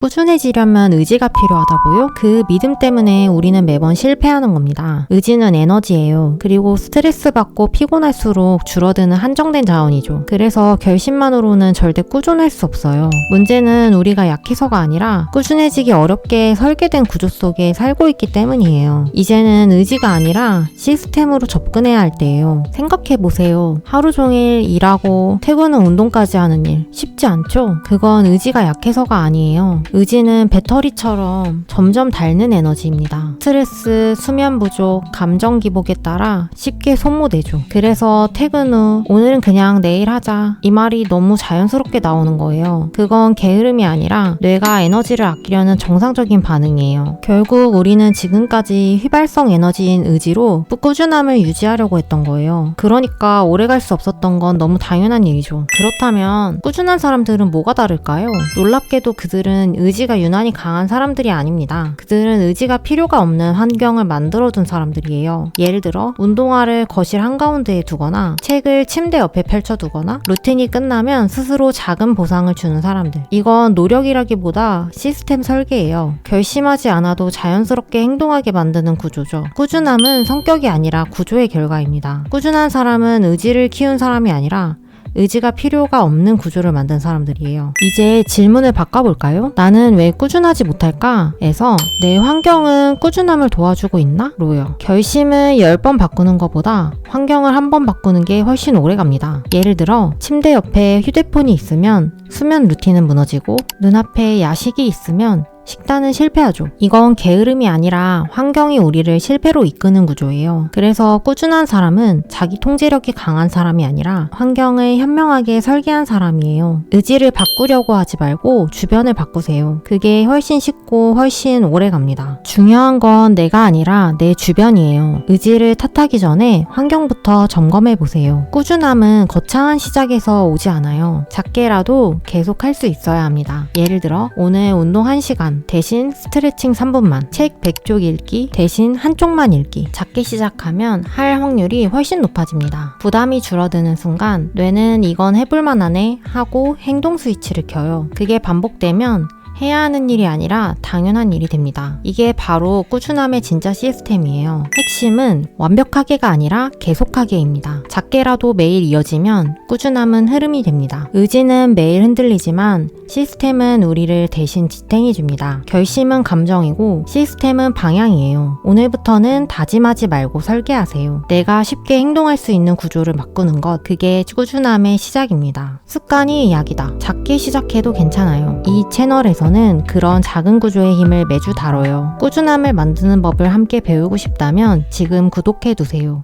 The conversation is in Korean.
꾸준해지려면 의지가 필요하다고요? 그 믿음 때문에 우리는 매번 실패하는 겁니다. 의지는 에너지예요. 그리고 스트레스 받고 피곤할수록 줄어드는 한정된 자원이죠. 그래서 결심만으로는 절대 꾸준할 수 없어요. 문제는 우리가 약해서가 아니라 꾸준해지기 어렵게 설계된 구조 속에 살고 있기 때문이에요. 이제는 의지가 아니라 시스템으로 접근해야 할 때예요. 생각해보세요. 하루 종일 일하고 퇴근 후 운동까지 하는 일 쉽지 않죠? 그건 의지가 약해서가 아니에요. 의지는 배터리처럼 점점 닳는 에너지입니다. 스트레스, 수면 부족, 감정 기복에 따라 쉽게 소모되죠. 그래서 퇴근 후 오늘은 그냥 내일 하자 이 말이 너무 자연스럽게 나오는 거예요. 그건 게으름이 아니라 뇌가 에너지를 아끼려는 정상적인 반응이에요. 결국 우리는 지금까지 휘발성 에너지인 의지로 꾸준함을 유지하려고 했던 거예요. 그러니까 오래 갈 수 없었던 건 너무 당연한 일이죠. 그렇다면 꾸준한 사람들은 뭐가 다를까요? 놀랍게도 그들은 의지가 유난히 강한 사람들이 아닙니다. 그들은 의지가 필요가 없는 환경을 만들어둔 사람들이에요. 예를 들어 운동화를 거실 한가운데에 두거나 책을 침대 옆에 펼쳐두거나 루틴이 끝나면 스스로 작은 보상을 주는 사람들. 이건 노력이라기보다 시스템 설계예요. 결심하지 않아도 자연스럽게 행동하게 만드는 구조죠. 꾸준함은 성격이 아니라 구조의 결과입니다. 꾸준한 사람은 의지를 키운 사람이 아니라 의지가 필요가 없는 구조를 만든 사람들이에요. 이제 질문을 바꿔볼까요? 나는 왜 꾸준하지 못할까? 에서 내 환경은 꾸준함을 도와주고 있나? 로요. 결심을 10번 바꾸는 것보다 환경을 한 번 바꾸는 게 훨씬 오래 갑니다. 예를 들어 침대 옆에 휴대폰이 있으면 수면 루틴은 무너지고 눈앞에 야식이 있으면 식단은 실패하죠. 이건 게으름이 아니라 환경이 우리를 실패로 이끄는 구조예요. 그래서 꾸준한 사람은 자기 통제력이 강한 사람이 아니라 환경을 현명하게 설계한 사람이에요. 의지를 바꾸려고 하지 말고 주변을 바꾸세요. 그게 훨씬 쉽고 훨씬 오래 갑니다. 중요한 건 내가 아니라 내 주변이에요. 의지를 탓하기 전에 환경부터 점검해 보세요. 꾸준함은 거창한 시작에서 오지 않아요. 작게라도 계속 할 수 있어야 합니다. 예를 들어 오늘 운동 1시간 대신 스트레칭 3분만, 책 100쪽 읽기 대신 한쪽만 읽기. 작게 시작하면 할 확률이 훨씬 높아집니다. 부담이 줄어드는 순간 뇌는 이건 해볼만 하네 하고 행동 스위치를 켜요. 그게 반복되면 해야 하는 일이 아니라 당연한 일이 됩니다. 이게 바로 꾸준함의 진짜 시스템이에요. 핵심은 완벽하게가 아니라 계속하게입니다. 작게라도 매일 이어지면 꾸준함은 흐름이 됩니다. 의지는 매일 흔들리지만 시스템은 우리를 대신 지탱해 줍니다. 결심은 감정이고 시스템은 방향이에요. 오늘부터는 다짐하지 말고 설계하세요. 내가 쉽게 행동할 수 있는 구조를 바꾸는 것, 그게 꾸준함의 시작입니다. 습관이 약이다. 작게 시작해도 괜찮아요. 이 채널에서 는 그런 작은 구조의 힘을 매주 다뤄요. 꾸준함을 만드는 법을 함께 배우고 싶다면 지금 구독해 두세요.